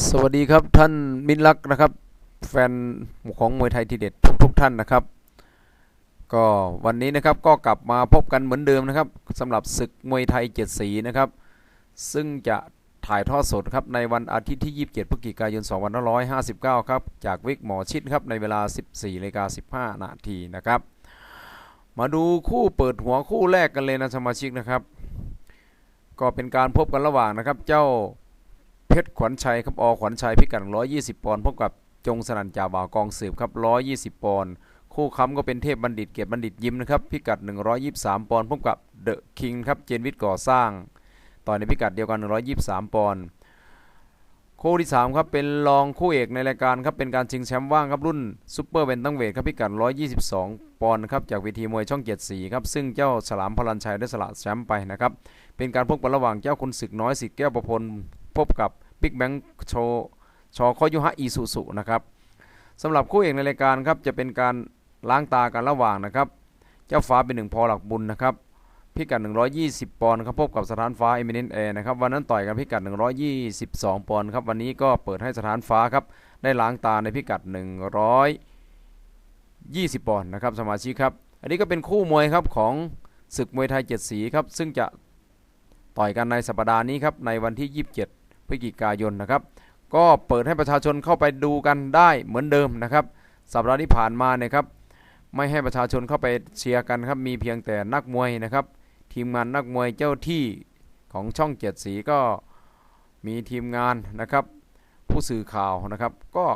สวัสดีครับท่านมิตรรักนะครับ แฟนของมวยไทยทีเด็ดทุกทุกท่านนะครับ ก็วันนี้นะครับก็กลับมาพบกันเหมือนเดิมนะครับสำหรับศึกมวยไทยเจ็ดสีนะครับ ซึ่งจะถ่ายทอดสดครับในวันอาทิตย์ที่ 27พฤศจิกายน2559 ครับ จากวิกหมอชิดครับในเวลา 14นาฬิกา15 นาทีนะครับ มาดูคู่เปิดหัวคู่แรกกันเลยนะสมาชิกนะครับ ก็เป็นการพบกันระหว่างนะครับเจ้า เพชรขวัญชัยครับอขวัญชัยพิกัด120 ปอนด์พบกับจงสนันจ่าบ่าวกองสืบครับ 120 ปอนด์คู่ค้ำก็เป็นเทพบัณฑิตเกียรติบัณฑิตยิ้มนะครับพิกัด 123 ปอนด์พบกับเดอะคิงครับเจนวิทย์ก่อสร้าง ต่อในพิกัดเดียวกัน 123 ปอนด์คู่ที่3ครับเป็นรองคู่เอกในรายการครับเป็นการชิงแชมป์ว่างครับรุ่นซูเปอร์เวนตังเวทครับพิกัด 122 ปอนด์ครับจากเวทีมวยช่องเกียรติศรีครับซึ่งเจ้าฉลามพลันชัยได้สละแชมป์ไปนะครับเป็นการพบกันระหว่างเจ้าคุณศึกน้อยสิทธิ์แก้วประพลพบกับ บิ๊กแบงโชชอคอยุฮะอีซูซุนะครับสำหรับคู่เอกในรายการครับจะเป็นการล้างตากันระหว่างนะครับ เจ้าฟ้าเป็นหนึ่งพอหลักบุญนะครับพิกัด 120 ปอนด์ครับพบกับสถานฟ้าเอมิเนนแอนะครับวันนั้นต่อยกันพิกัด 122 ปอนด์ครับวันนี้ก็เปิดให้สถานฟ้าครับได้ล้างตาในพิกัด 120 ปอนด์นะครับสมาชิกครับ อันนี้ก็เป็นคู่มวยครับของศึกมวยไทยเจ็ดสีครับซึ่งจะต่อยกันในสัปดาห์นี้ครับในวันที่ 27 พฤศจิกายนนะครับ ก็เปิดให้ประชาชนเข้าไปดูกันได้เหมือนเดิมนะครับ สัปดาห์ที่ผ่านมาเนี่ยครับไม่ให้ประชาชนเข้าไปเชียร์กันครับมีเพียงแต่นักมวยนะครับ ทีมงานนักมวยเจ้าที่ของช่องเจ็ดสีก็มีทีมงานนะครับ ผู้สื่อข่าวนะครับ ก็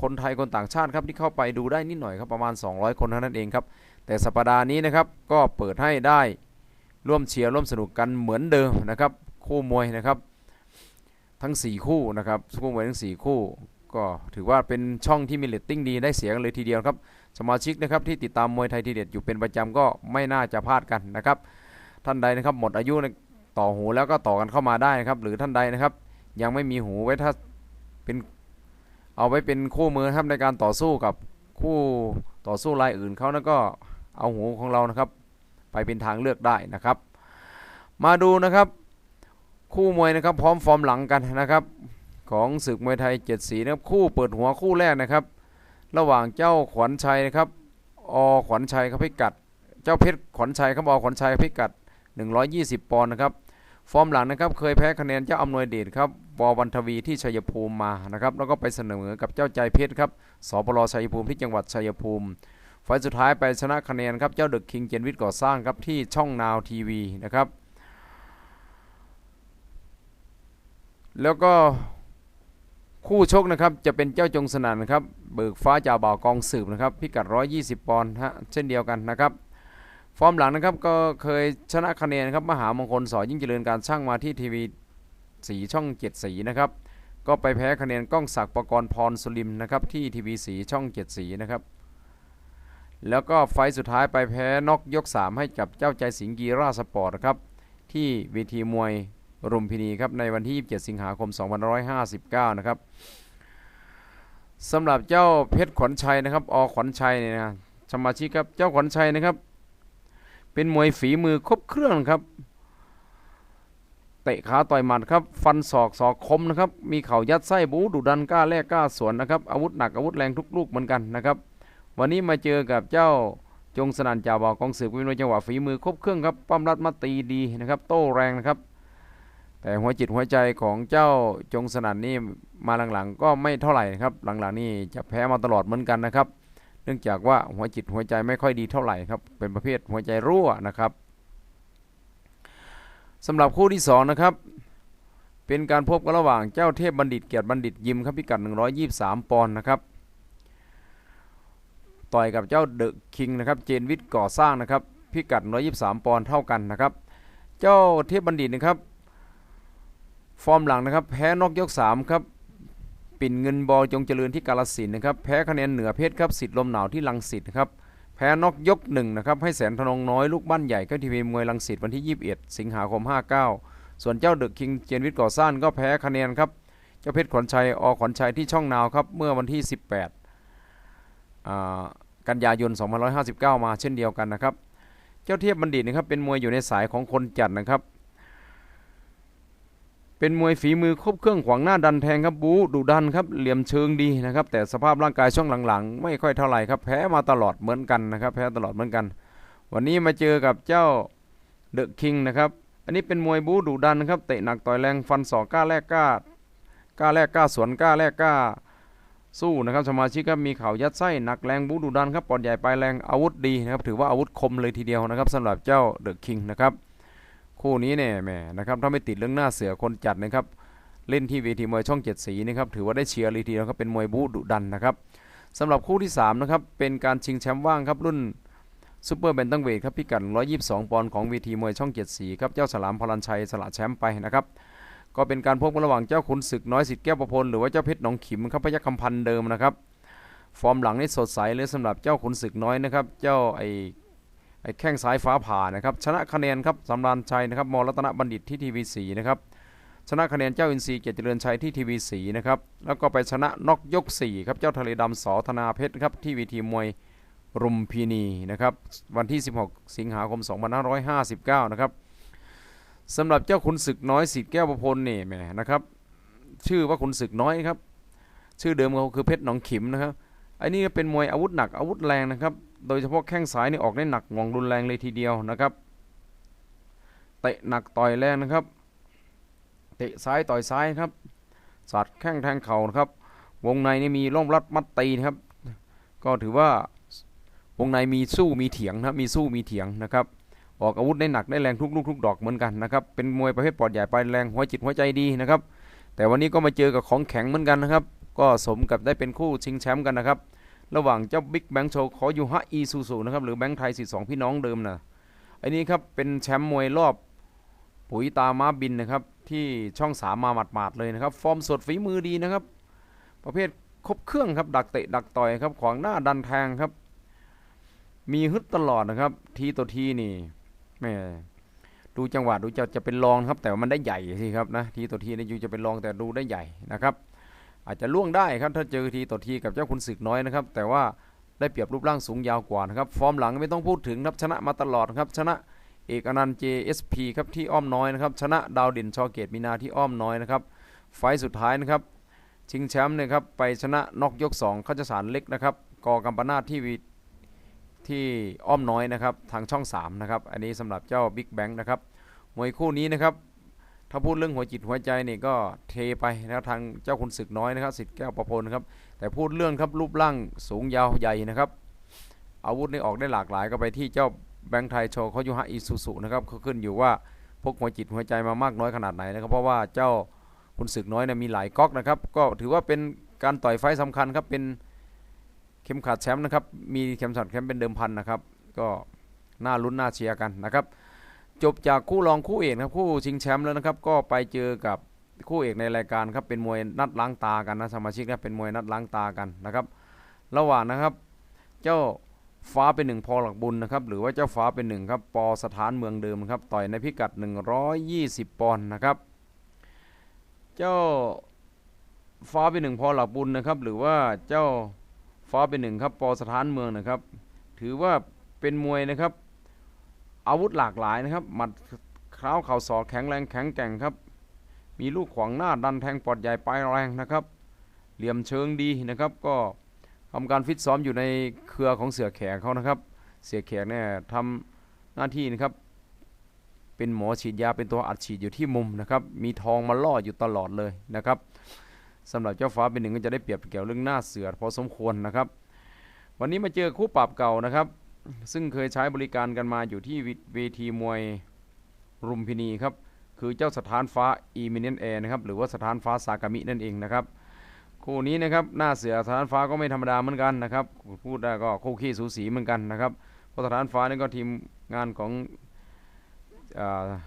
คนไทยคนต่างชาติครับที่เข้าไปดูได้นิดหน่อยครับประมาณ 200 คนเท่านั้นเองครับแต่สัปดาห์นี้นะครับก็เปิดให้ได้ร่วมเชียร์ร่วมสนุกกันเหมือนเดิมนะครับ คู่มวยนะครับ ทั้ง 4 คู่นะครับคู่มวยทั้ง 4 คู่ ก็ถือว่าเป็นช่องที่มีเรตติ้งดีได้เสียงเลยทีเดียวครับสมาชิกนะครับที่ติดตามมวยไทยทีเด็ดอยู่เป็นประจำก็ไม่น่าจะพลาดกันนะครับ ท่านใดนะครับหมดอายุต่อหูแล้วก็ต่อกันเข้ามาได้นะครับ หรือท่านใดนะครับ ยังไม่มีหูไว้ถ้าเป็นเอาไว้เป็นคู่มือครับในการต่อสู้กับคู่ต่อสู้รายอื่นเขาแล้วก็เอาหูของเรานะครับ ไปเป็นทางเลือกได้นะครับ มาดูนะครับ คู่มวยนะครับพร้อมฟอร์มหลังกันนะครับ ของศึกมวยไทยเจ็ดสีนะครับคู่เปิดหัวคู่แรกนะครับ ระหว่างเจ้าขวัญชัยนะครับอขวัญชัยครับพิกัด เจ้าเพชรขวัญชัยครับอขวัญชัยพิกัด 120 ปอนด์นะครับฟอร์มหลังนะครับเคยแพ้คะแนนเจ้าอำนวยเดชครับบวันทวีที่ชัยภูมิมานะครับแล้วก็ไปเสนอกับเจ้าใจเพชรครับสปรชัยภูมิที่จังหวัดชัยภูมิไฟสุดท้ายไปชนะคะแนนครับเจ้าเดอะคิงเจนวิทย์ก่อสร้างครับที่ช่องนาวทีวีนะครับ แล้วก็คู่ชกนะครับจะเป็นเจ้าจงสนั่นนะครับ เบิกฟ้าจ่าบ่าวกองสืบนะครับ พิกัด 120 ปอนด์ฮะเช่นเดียวกันนะครับ ฟอร์มหลังนะครับก็เคยชนะคะแนนครับมหามงคลสอยิ่งเจริญการช่างมาที่ทีวีสีช่องเจ็ดสีนะครับ ก็ไปแพ้คะแนนก้องศักดิ์ประกรณ์พรสุริมนะครับที่ทีวีสีช่องเจ็ดสีนะครับ แล้วก็ไฟสุดท้ายไปแพ้นอกยก 3 ให้กับเจ้าใจสิงกีราสปอร์ตนะครับที่เวทีมวย รุมพินีครับในวันที่ 27 สิงหาคม 2559 นะครับสำหรับเจ้าเพชรขวัญชัยนะครับอขวัญชัยเนี่ยนะสมาชิกครับเจ้าขวัญชัยนะครับ เป็นมวยฝีมือครบเครื่องครับเตะขาต่อยหมัดครับฟันศอกศอกคมนะครับมีเข่ายัดไส้บูดุดันกล้าแลกกล้าสวนนะครับอาวุธหนักอาวุธแรงทุกลูกเหมือนกันนะครับวันนี้มาเจอกับเจ้าจงสนั่นจ่าบอกกองสืบเป็นจังหวะฝีมือครบเครื่องครับปั้มรัดมาตีดีนะครับโต้แรงนะครับ แต่หัวจิตหัวใจของเจ้าจงสนั่นนี่มาหลังๆ ก็ไม่เท่าไหร่ครับ หลังๆนี่จะแพ้มาตลอดเหมือนกันนะครับ เนื่องจากว่าหัวจิตหัวใจไม่ค่อยดีเท่าไหร่ครับ เป็นประเภทหัวใจรั่วนะครับสำหรับคู่ที่2นะครับเป็นการพบกันระหว่างเจ้าเทพบัณฑิตเกียรติบัณฑิตยิมครับพิกัด 123 ปอนด์นะครับ ต่อยกับเจ้าเดอะคิงนะครับเจนวิทย์ก่อสร้างนะครับพิกัด 123 ปอนด์เท่ากันนะครับ เจ้าเทพบัณฑิตนะครับ ฟอร์มหลังนะครับ แพ้นอกยก3ครับ ปิ่นเงินบอลจงเจริญที่กาลสินนะครับ แพ้คะแนนเหนือเพชรครับสิทธิ์ลมหนาวที่ลังสิตนะครับ แพ้นอกยกหนึ่งนะครับ ให้แสนธนงน้อยลูกบ้านใหญ่ก็ทีวีมวยลังสิตวันที่ 21 สิงหาคม 59 ส่วนเจ้าเดอะคิงเจนวิทย์ก่อสร้างก็แพ้คะแนนครับ เจ้าเพชรขวัญชัย อขวัญชัยที่ช่องนาวครับ เมื่อวันที่ 18 กันยายน 2559 มาเช่นเดียวกันนะครับ เจ้าเทียบบัณฑิตนะครับ เป็นมวยอยู่ในสายของคนจัดนะครับ เป็นมวยฝีมือครบเครื่องขวางหน้าดันแทงครับบูดุดันครับเหลี่ยมเชิงดีนะครับแต่สภาพร่างกายช่วงหลังๆ ไม่ค่อยเท่าไหร่ครับแพ้มาตลอดเหมือนกันนะครับแพ้ตลอดเหมือนกัน วันนี้มาเจอกับเจ้าเดอะคิงนะครับอันนี้เป็นมวยบูดุดันนะครับเตะหนักต่อยแรงฟันศอกกล้าแลกกล้ากล้าแลกกล้าสวนกล้าแลกกล้าสู้นะครับสมาชิกครับมีเข่ายัดไส้หนักแรงบูดุดันครับปอดใหญ่ปลายแรงอาวุธดีนะครับถือว่าอาวุธคมเลยทีเดียวนะครับสำหรับเจ้าเดอะคิงนะครับ คู่นี้เนี่ยแหมนะครับถ้าไม่ติดเรื่องหน้าเสือคนจัดนะครับเล่นที่เวทีมวยช่องเจ็ดสีนะครับถือว่าได้เชียร์เลยทีเดียวครับเป็นมวยบูดุดันนะครับสำหรับคู่ที่3นะครับเป็นการชิงแชมป์ว่างครับรุ่นซูเปอร์แบนตัมเวทครับพิกัด 122 ปอนด์ของเวทีมวยช่องเจ็ดสีครับเจ้าสลามพลันชัยสละแชมป์ไปนะครับก็เป็นการพบกันระหว่างเจ้าขุนศึกน้อยสิทธิ์แก้วประพลหรือว่าเจ้าเพชรหนองขิมครับพยัคฆ์คำพันธ์เดิมนะครับฟอร์มหลังนี่สดใสเลยสำหรับเจ้าขุนศึกน้อยนะครับเจ้าไอ ไอ้แข้งซ้ายฟ้าผ่านะครับชนะคะแนนครับสำรานชัยนะครับมรัตนบัณฑิตที่ทีวีสีนะครับชนะคะแนนเจ้าอินทรีย์เกียรติเจริญชัยที่ทีวีสีนะครับแล้วก็ไปชนะน็อกยก4ครับเจ้าทะเลดำสอธนาเพชรครับที่วีทีมวยรุมพินีนะครับวันที่ 16 สิงหาคม 2559 นะครับสำหรับเจ้าขุนศึกน้อยสิทธิ์แก้วประพลนี่แหมนะครับ ชื่อว่าขุนศึกน้อยครับ ชื่อเดิมเขาคือเพชรหนองขิมนะครับไอ้นี่ก็เป็นมวยอาวุธหนักอาวุธแรงนะครับ โดยเฉพาะแข้งซ้ายนี่ออกได้หนักงวงรุนแรงเลยทีเดียวนะครับเตะหนักต่อยแรงนะครับ เตะซ้ายต่อยซ้ายครับสัดแข้งแทงเข่านะครับ วงในนี่มีร่มรัดมัดตีนะครับ ก็ถือว่าวงในมีสู้มีเถียงนะมีสู้มีเถียงนะครับออกอาวุธได้หนักได้แรงทุกลูกทุกดอกเหมือนกันนะครับเป็นมวยประเภทปอดใหญ่ปลายแรงหัวจิตหัวใจดีนะครับ แต่วันนี้ก็มาเจอกับของแข็งเหมือนกันนะครับ ก็สมกับได้เป็นคู่ชิงแชมป์กันนะครับ ระหว่างเจ้าบิ๊กแบงค์โชว์ขอยูฮะอีซูซูนะครับหรือแบงค์ไทยสิสองพี่น้องเดิมนะอันนี้ครับเป็นแชมป์มวยรอบปุ๋ยตาม้าบินนะครับที่ช่องสามมาหมาดๆเลยนะครับ ฟอร์มสดฝีมือดีนะครับ ประเภทครบเครื่องครับดักเตะดักต่อยครับขวางหน้าดันแทงครับ มีฮึดตลอดนะครับ ทีต่อทีนี่แม่ดูจังหวะดูจะจะเป็นรองครับ แต่ว่ามันได้ใหญ่สิครับนะทีต่อทีนี่อยู่จะเป็นรองแต่ดูได้ใหญ่นะครับ อาจจะล่วงได้ครับถ้าเจอทีต่อทีกับเจ้าคุณศึกน้อยนะครับ แต่ว่าได้เปรียบรูปร่างสูงยาวกว่านะครับ ฟอร์มหลังไม่ต้องพูดถึงครับชนะมาตลอดครับ ชนะเอกอนันต์ JSP ครับที่อ้อมน้อยนะครับ ชนะดาวเด่นชอเกตมีนาที่อ้อมน้อยนะครับ ไฟสุดท้ายนะครับ ชิงแชมป์เนี่ยครับไปชนะนอกยก2เขาจะสารเล็กนะครับกอกัมปนาทที่วีที่อ้อมน้อยนะครับทางช่อง3นะครับอันนี้สำหรับเจ้าบิ๊กแบงค์นะครับมวยคู่นี้นะครับ ถ้าพูดเรื่องหัวจิตหัวใจนี่ก็เทไปนะครับทางเจ้าคุณศึกน้อยนะครับสิทธิ์แก้วประพลครับ แต่พูดเรื่องครับรูปร่างสูงยาวใหญ่นะครับ อาวุธนี่ออกได้หลากหลายก็ไปที่เจ้าแบงค์ไทยโชว์เขาอยู่ฮะอิซูซุนะครับเขาขึ้นอยู่ว่าพกหัวจิตหัวใจมามากน้อยขนาดไหนนะครับ เพราะว่าเจ้าคุณศึกน้อยเนี่ยมีหลายก๊อกนะครับ ก็ถือว่าเป็นการต่อยไฟต์สำคัญครับเป็นเข็มขัดแชมป์นะครับ มีเข็มขัดแชมป์เป็นเดิมพันนะครับ ก็น่าลุ้นน่าเชียร์กันนะครับ จบจากคู่รองคู่เอกครับคู่ชิงแชมป์แล้วนะครับ ก็ไปเจอกับคู่เอกในรายการครับเป็นมวยนัดล้างตากันนะสมาชิกนะเป็นมวยนัดล้างตากันนะครับ ระหว่างนะครับ เจ้าฟ้าเป็นหนึ่งพอหลักบุญนะครับหรือว่าเจ้าฟ้าเป็นหนึ่งครับปอสถานเมืองเดิมนะครับต่อยในพิกัด 120 ปอนด์นะครับ เจ้าฟ้าเป็นหนึ่งพอหลักบุญนะครับ หรือว่าเจ้าฟ้าเป็นหนึ่งครับปอสถานเมืองนะครับ ถือว่าเป็นมวยนะครับ อาวุธหลากหลายนะครับหมัดเท้าเข่าศอกแข็งแรงแข็งแกร่งครับ มีลูกขวางหน้าดันแทงปอดใหญ่ปลายแรงนะครับ เหลี่ยมเชิงดีนะครับ ก็ทำการฟิตซ้อมอยู่ในเครือของเสือแขกเขานะครับ เสือแขกเนี่ยทำหน้าที่นะครับ เป็นหมอฉีดยาเป็นตัวอัดฉีดอยู่ที่มุมนะครับ มีทองมาล่ออยู่ตลอดเลยนะครับสำหรับเจ้าฟ้าเป็นหนึ่งก็จะได้เปรียบเกี่ยวเรื่องหน้าเสือพอสมควรนะครับ วันนี้มาเจอคู่ปรับเก่านะครับ ซึ่งเคยใช้บริการกันมาอยู่ที่เวทีมวยรุมพินีครับ คือเจ้าสถานฟ้าอีมิเนนแอร์นะครับ หรือว่าสถานฟ้าสากามินั่นเองนะครับ คู่นี้นะครับหน้าเสือสถานฟ้าก็ไม่ธรรมดาเหมือนกันนะครับ พูดได้ก็คู่ขี้สูสีเหมือนกันนะครับ เพราะสถานฟ้านี่ก็ทีมงานของ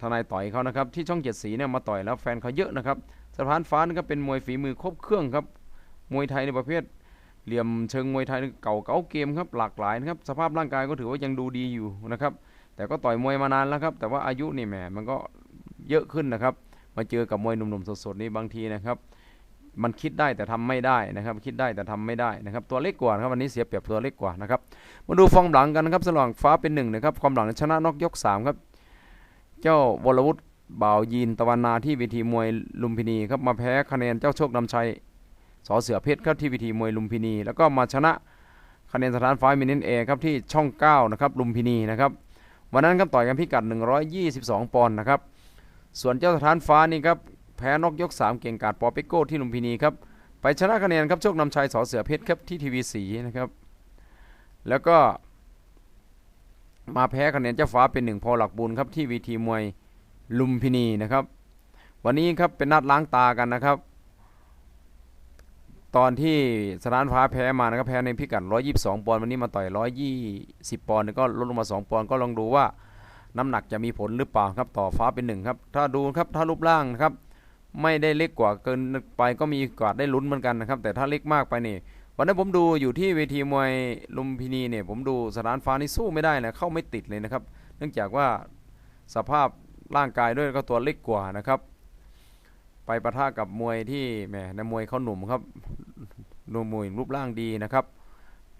ทนายต่อยเขานะครับ ที่ช่องเจ็ดสีเนี่ยมาต่อยแล้วแฟนเขาเยอะนะครับ สถานฟ้านี่ก็เป็นมวยฝีมือครบเครื่องครับ มวยไทยในประเภท เหลี่ยมเชิงมวยไทยเก่าเก่าเกมครับหลากหลายนะครับสภาพร่างกายก็ถือว่ายังดูดีอยู่นะครับ แต่ก็ต่อยมวยมานานแล้วครับ แต่ว่าอายุนี่แหมมันก็เยอะขึ้นนะครับ มาเจอกับมวยหนุ่มๆสดๆนี่บางทีนะครับ มันคิดได้แต่ทำไม่ได้นะครับ คิดได้แต่ทำไม่ได้นะครับ ตัวเล็กกว่าครับวันนี้เสียเปรียบตัวเล็กกว่านะครับมาดูฟองหลังกันนะครับสลองฟ้าเป็นหนึ่งนะครับความหลังชนะนอกยกสามครับเจ้าวรวุฒิบ่าวยีนตะวันนาที่เวทีมวยลุมพินีครับมาแพ้คะแนนเจ้าโชคนำชัย สอเสือเพชรครับที่เวทีมวยลุมพินี แล้วก็มาชนะคะแนนสถานฟ้ามินินเอครับที่ช่อง9นะครับลุมพินีนะครับวันนั้นครับต่อยกันพิกัด 122 ปอนด์นะครับส่วนเจ้าสถานฟ้านี่ครับแพ้นอกยก 3 เก่งกาดปอเปโก้ที่ลุมพินีครับไปชนะคะแนนครับโชคนำชัยสอเสือเพชรครับที่ทีวีสีนะครับแล้วก็มาแพ้คะแนนเจ้าฟ้าเป็นหนึ่งพอหลักบุญครับที่วีทีมวยลุมพินีนะครับ วันนี้ครับเป็นนัดล้างตากันนะครับ ตอนที่สถานฟ้าแพ้มานะครับแพ้ในพิกัด 122 ปอนด์วันนี้มาต่อย 120 ปอนด์ก็ลดลงมา 2 ปอนด์ก็ลองดูว่าน้ำหนักจะมีผลหรือเปล่าครับต่อฟ้าเป็นหนึ่งครับถ้าดูครับถ้ารูปร่างนะครับไม่ได้เล็กกว่าเกินไปก็มีโอกาได้ลุ้นเหมือนกันนะครับแต่ถ้าเล็กมากไปนี่วันนั้นผมดูอยู่ที่เวทีมวยลุมพินีเนี่ยผมดูสถานฟ้านี่สู้ไม่ได้นะเข้าไม่ติดเลยนะครับ เนื่องจากว่าสภาพร่างกายด้วยก็ตัวเล็กกว่านะครับ ไปประทะกับมวยที่แหมในมวยเขาหนุ่มครับดูมมวยรูปร่างดีนะครับ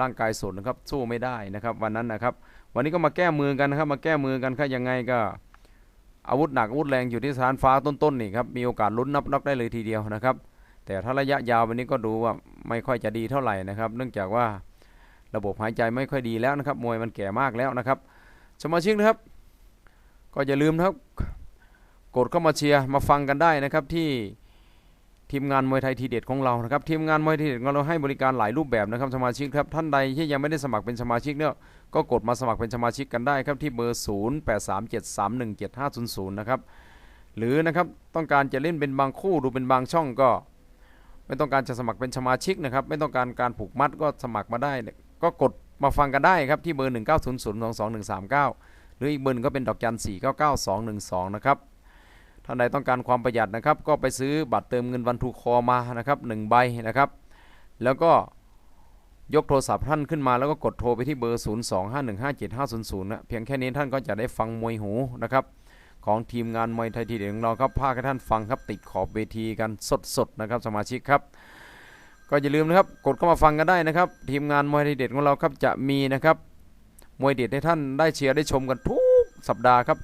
ร่างกายสดนะครับสู้ไม่ได้นะครับวันนั้นนะครับ วันนี้ก็มาแก้มือกันนะครับ มาแก้มือกันครับยังไงก็ อาวุธหนักอาวุธแรงอยู่ที่สถานฟ้าต้นๆนี่ครับมีโอกาสลุ้นนับน็อกได้เลยทีเดียวนะครับ แต่ถ้าระยะยาววันนี้ก็ดูว่าไม่ค่อยจะดีเท่าไหร่นะครับ เนื่องจากว่าระบบหายใจไม่ค่อยดีแล้วนะครับมวยมันแก่มากแล้วนะครับสมาชิกนะครับ ก็อย่าลืมนะครับ กดเข้ามาเชียร์มาฟังกันได้นะครับที่ทีมงานมวยไทยทีเด็ดของเรานะครับทีมงานมวยไทยทีเด็ดของเราให้บริการหลายรูปแบบนะครับสมาชิกครับท่านใดที่ยังไม่ได้สมัครเป็นสมาชิกเนี่ยก็กดมาสมัครเป็นสมาชิกกันได้ครับที่เบอร์ 0837317500 นะครับหรือนะครับต้องการจะเล่นเป็นบางคู่ดูเป็นบางช่องก็ ไม่ต้องการจะสมัครเป็นสมาชิกนะครับไม่ต้องการการผูกมัดก็สมัครมาได้ ก็กดมาฟังกันได้ครับที่เบอร์ 1900222139 หรืออีกเบอร์หนึงก็เป็นดอกจัน499212 นะครับ ท่านใดต้องการความประหยัดนะครับ ก็ไปซื้อบัตรเติมเงินวันทูคอมานะครับ1ใบนะครับ แล้วก็ยกโทรศัพท์ท่านขึ้นมาแล้วก็กดโทรไปที่เบอร์ 025157500นะเพียงแค่นี้ท่านก็จะได้ฟังมวยหูนะครับของทีมงานมวยไทยทีเด็ดของเราครับพาให้ท่านฟังครับติดขอบเวทีกันสดๆนะครับสมาชิกครับ ก็อย่าลืมนะครับกดเข้ามาฟังกันได้นะครับ ทีมงานมวยไทยเด็ดของเราครับจะมีนะครับมวยเด็ดให้ท่านได้เชียร์ได้ชมกันทุกสัปดาห์ครับ